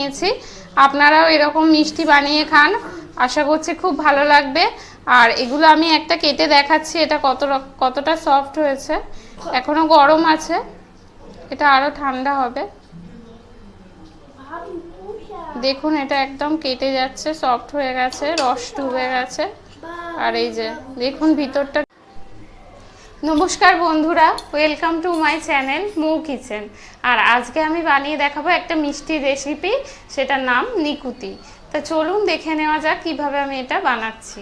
নিয়েছি। আপনারাও এরকম মিষ্টি বানিয়ে খান। আশা করছি খুব ভালো লাগবে। আর এগুলো আমি একটা কেটে দেখাচ্ছি, এটা কত কতটা সফট হয়েছে। এখনও গরম আছে। এটা আরও ঠান্ডা হবে। দেখুন, এটা একদম কেটে যাচ্ছে সফট হয়ে গেছে, রস ডুবে গেছে। আর এই যে, দেখুন ভিতরটা নমস্কার বন্ধুরা welcome to my channel Mou kitchen আর আজকে আমি বানিয়ে দেখাবো একটা মিষ্টি রেসিপি সেটার নাম নিকুতি। তা চলুন দেখে নেওয়া যাক কীভাবে আমি এটা বানাচ্ছি।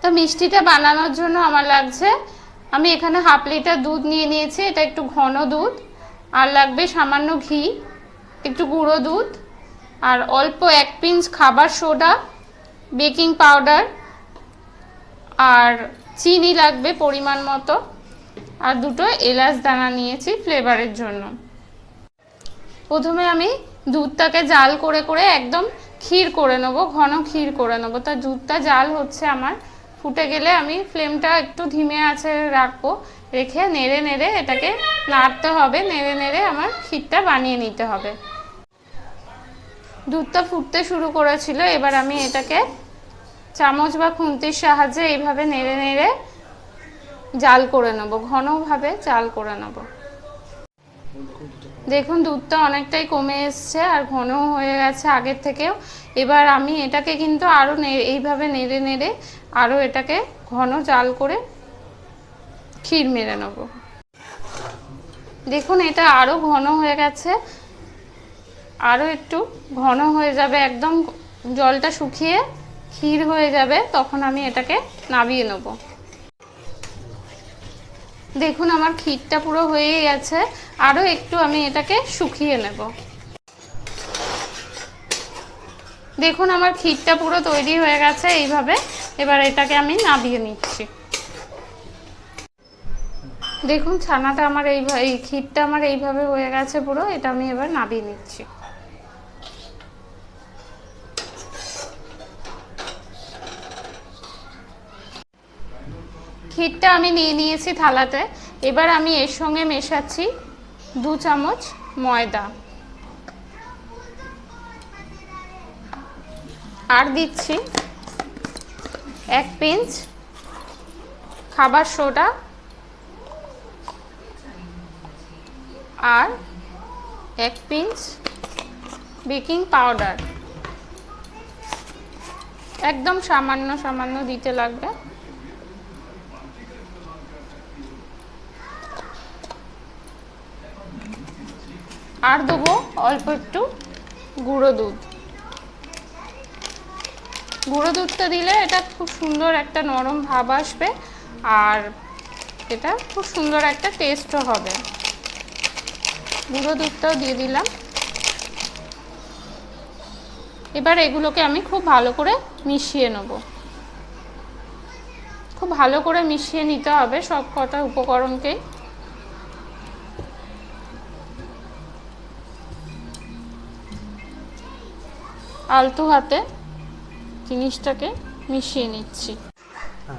তো মিষ্টিটা বানানোর জন্য আমার লাগছে, আমি এখানে হাফ লিটার দুধ নিয়ে নিয়েছি, এটা একটু ঘন দুধ, আর লাগবে সামান্য ঘি, একটু গুঁড়ো দুধ, আর অল্প এক পিঞ্চ খাবার সোডা বেকিং পাউডার আর চিনি লাগবে পরিমাণ মতো। আর দুটো এলাচ দানা নিয়েছি ফ্লেভারের জন্য। প্রথমে আমি দুধটাকে জাল করে করে একদম ক্ষীর করে নেব, ঘন ক্ষীর করে নেব। তা দুধটা জাল হচ্ছে আমার। ফুটে গেলে আমি ফ্লেমটা একটু ধিমে আছে রাখব, রেখে নেড়ে নেড়ে এটাকে নাড়তে হবে, নেড়ে নেড়ে আমার ক্ষীরটা বানিয়ে নিতে হবে। দুধটা ফুটতে শুরু করেছিল, এবার আমি এটাকে চামচ বা খুন্তির সাহায্যে এইভাবে নেড়ে নেড়ে জাল করে নেব, ঘনভাবে জাল করে নেব। দেখুন, দুধটা অনেকটাই কমে এসছে আর ঘন হয়ে গেছে আগের থেকেও। এবার আমি এটাকে কিন্তু আরও এইভাবে নেড়ে নেড়ে আরও এটাকে ঘন জাল করে ক্ষীর মেরে নেব। দেখুন, এটা আরও ঘন হয়ে গেছে। আরও একটু ঘন হয়ে যাবে, একদম জলটা শুকিয়ে ক্ষীর হয়ে যাবে, তখন আমি এটাকে নামিয়ে নেব। দেখুন, আমার ক্ষীরটা পুরো হয়ে গেছে। আরও একটু আমি এটাকে শুকিয়ে নেব। দেখুন, আমার ক্ষীরটা পুরো তৈরি হয়ে গেছে এইভাবে। এবার এটাকে আমি নামিয়ে নিচ্ছি। দেখুন, ছানাটা আমার এই এই ক্ষীরটা আমার এইভাবে হয়ে গেছে পুরো। এটা আমি এবার নামিয়ে নিচ্ছি। ক্ষীরটা আমি নিয়ে নিয়েছি থালাতে। এবার আমি এর সঙ্গে মেশাচ্ছি দু চামচ ময়দা। আর দিচ্ছি এক পিঞ্চ খাবার সোডা আর এক পিঞ্চ বেকিং পাউডার। একদম সামান্য সামান্য দিতে লাগবে। আর দেবো অল্প একটু গুঁড়ো দুধ। গুঁড়ো দুধটা দিলে এটা খুব সুন্দর একটা নরম ভাব আসবে আর এটা খুব সুন্দর একটা টেস্টও হবে। গুঁড়ো দুধটাও দিয়ে দিলাম। এবার এগুলোকে আমি খুব ভালো করে মিশিয়ে নেব। খুব ভালো করে মিশিয়ে নিতে হবে সব কটা উপকরণকেই। আলতো হাতে জিনিসটাকে মিশিয়ে নিচ্ছি।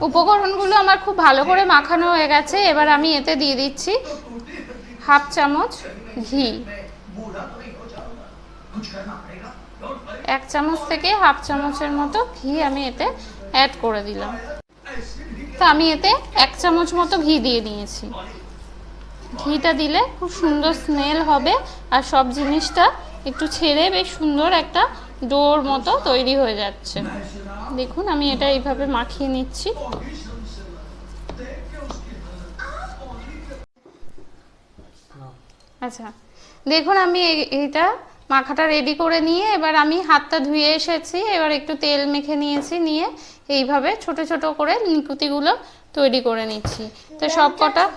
উপকরণগুলো আমার খুব ভালো করে মাখানো হয়ে গেছে। এবার আমি এতে দিয়ে দিচ্ছি হাফ চামচ ঘি। এক চামচ থেকে হাফ চামচের মতো ঘি আমি এতে অ্যাড করে দিলাম। তো আমি এতে এক চামচ মতো ঘি দিয়ে নিয়েছি ঘিটা দিলে খুব সুন্দর স্মেল হবে আর সব জিনিসটা একটু ছেড়ে বেশ সুন্দর একটা ডোর মতো তৈরি হয়ে যাচ্ছে। দেখুন, আমি এটা এইভাবে মাখিয়ে নিচ্ছি। আচ্ছা দেখুন, আমি এই- এইটা মাখাটা রেডি করে নিয়ে এবার আমি হাতটা ধুয়ে এসেছি। এবার একটু তেল মেখে নিয়েছি, নিয়ে এইভাবে ছোট ছোট করে নিকুতিগুলো তৈরি করে নিচ্ছি। তো সব কটা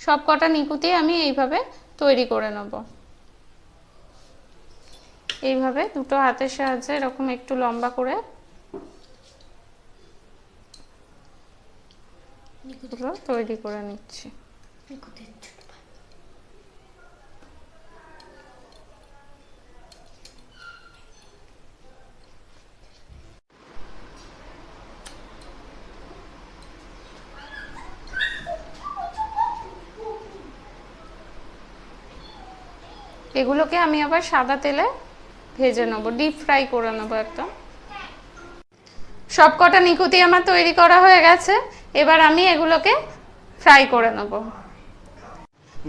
সব কটা নিকুতি আমি এইভাবে তৈরি করে নেব। এইভাবে দুটো হাতের সাহায্যে এরকম একটু লম্বা করে তৈরি করে নিচ্ছি। এগুলোকে আমি আবার সাদা তেলে ভেজে নেব ডিপ ফ্রাই করে নেব একদম। সবকটা নিকুতি আমার তৈরি করা হয়ে গেছে, এবার আমি এগুলোকে ফ্রাই করে নেব।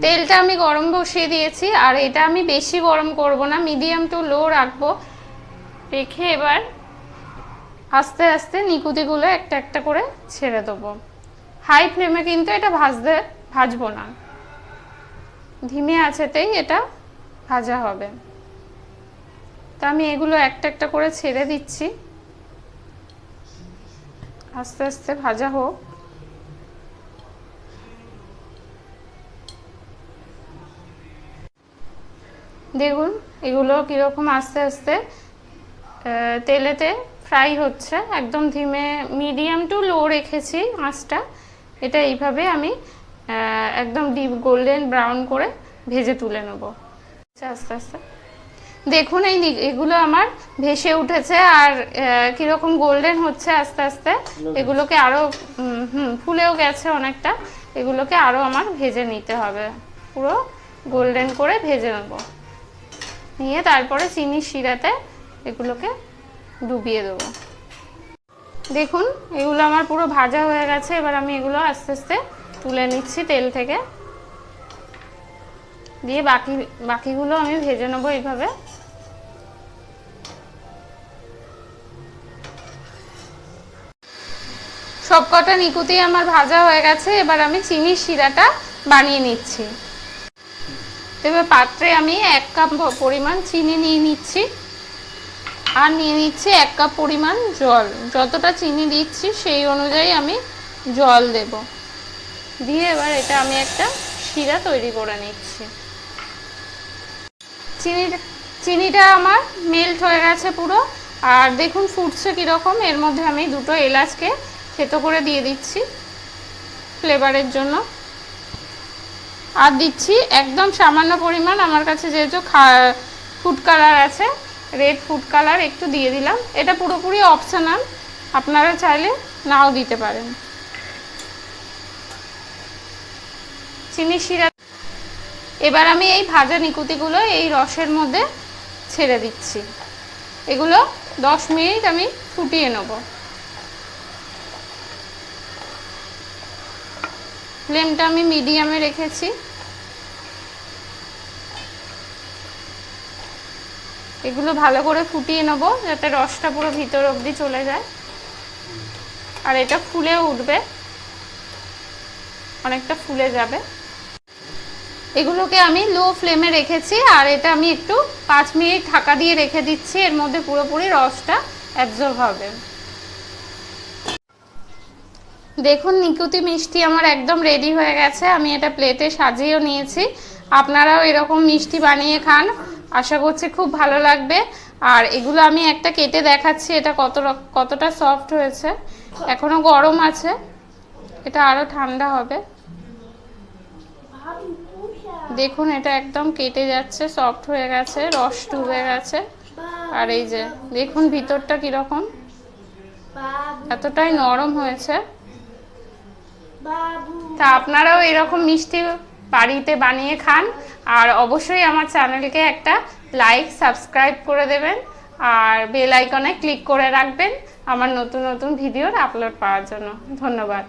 তেলটা আমি গরম বসিয়ে দিয়েছি, আর এটা আমি বেশি গরম করব না মিডিয়াম টু লো রাখব। রেখে এবার আস্তে আস্তে নিকুতিগুলো একটা একটা করে ছেড়ে দেবো। হাই ফ্লেমে কিন্তু এটা ভাজতে, ভাজবো না। ধিমে আছেতেই এটা ভাজা হবে। তো আমি এগুলো একটা একটা করে ছেড়ে দিচ্ছি। আস্তে আস্তে ভাজা হোক। দেখুন, এগুলো কীরকম আস্তে আস্তে তেলেতে ফ্রাই হচ্ছে। একদম ধিমে মিডিয়াম টু লো রেখেছি আঁচটা। এটা এইভাবে আমি একদম ডিপ গোল্ডেন ব্রাউন করে ভেজে তুলে নেব। আস্তে আস্তে। দেখুন এই নি- এগুলো আমার ভেসে উঠেছে আর কীরকম গোল্ডেন হচ্ছে আস্তে আস্তে এগুলোকে আরও হুম ফুলেও গেছে অনেকটা এগুলোকে আরও আমার ভেজে নিতে হবে। পুরো গোল্ডেন করে ভেজে নেব। নিয়ে তারপরে চিনির শিরাতে এগুলোকে ডুবিয়ে দেবো। দেখুন এগুলো আমার পুরো ভাজা হয়ে গেছে এবার আমি এগুলো আস্তে আস্তে তুলে নিচ্ছি তেল থেকে। দিয়ে বাকি বাকিগুলো আমি ভেজে নেব এইভাবে। সব কটা নিকুতি আমার ভাজা হয়ে গেছে, এবার আমি চিনির শিরাটা বানিয়ে নিচ্ছি। এবার পাত্রে আমি এক কাপ পরিমাণ চিনি নিয়ে নিচ্ছি। আর নিয়ে নিচ্ছি এক কাপ পরিমাণ জল। যতটা চিনি দিচ্ছি সেই অনুযায়ী আমি জল দেব। দিয়ে এবার এটা আমি একটা শিরা তৈরি করে নিচ্ছি। চিনিটা চিনিটা আমার মেল্ট হয়ে গেছে পুরো। আর দেখুন ফুটছে কীরকম। এর মধ্যে আমি দুটো এলাচকে থেতো করে দিয়ে দিচ্ছি ফ্লেভারের জন্য। আর দিচ্ছি একদম সামান্য পরিমাণ, আমার কাছে যেহেতু ফুড কালার আছে রেড ফুড কালার একটু দিয়ে দিলাম। এটা পুরোপুরি অপশনাল আপনারা চাইলে নাও দিতে পারেন। চিনি শিরা এবার আমি এই ভাজা নিকুতিগুলো এই রসের মধ্যে ছেড়ে দিচ্ছি। এগুলো দশ মিনিট আমি ফুটিয়ে নেব। ফ্লেমটা আমি মিডিয়ামে রেখেছি। এগুলো ভালো করে ফুটিয়ে নেব, যাতে রসটা পুরো ভিতর অবধি চলে যায়। আর এটা ফুলে উঠবে। অনেকটা ফুলে যাবে। এগুলোকে আমি লো ফ্লেমে রেখেছি, আর এটা আমি একটু পাঁচ মিনিট ঢাকা দিয়ে রেখে দিচ্ছি। এর মধ্যে পুরোপুরি রসটা অ্যাবজর্ব হবে। দেখুন, নিকুতি মিষ্টি আমার একদম রেডি হয়ে গেছে। আমি এটা প্লেটে সাজিয়েও নিয়েছি। আপনারাও এরকম মিষ্টি বানিয়ে খান। আশা করছি খুব ভালো লাগবে। আর এগুলো আমি একটা কেটে দেখাচ্ছি, এটা কত কতটা সফট হয়েছে। এখনও গরম আছে। এটা আরও ঠান্ডা হবে। দেখুন, এটা একদম কেটে যাচ্ছে সফট হয়ে গেছে, রস ডুবে গেছে। আর এই যে, দেখুন ভিতরটা কীরকম। এতটাই নরম হয়েছে। তা আপনারাও এরকম মিষ্টি বাড়িতে বানিয়ে খান, আর অবশ্যই আমার চ্যানেলকে একটা লাইক সাবস্ক্রাইব করে দেবেন, আর বেল আইকনে ক্লিক করে রাখবেন আমার নতুন নতুন ভিডিওর আপলোড পাওয়ার জন্য। ধন্যবাদ।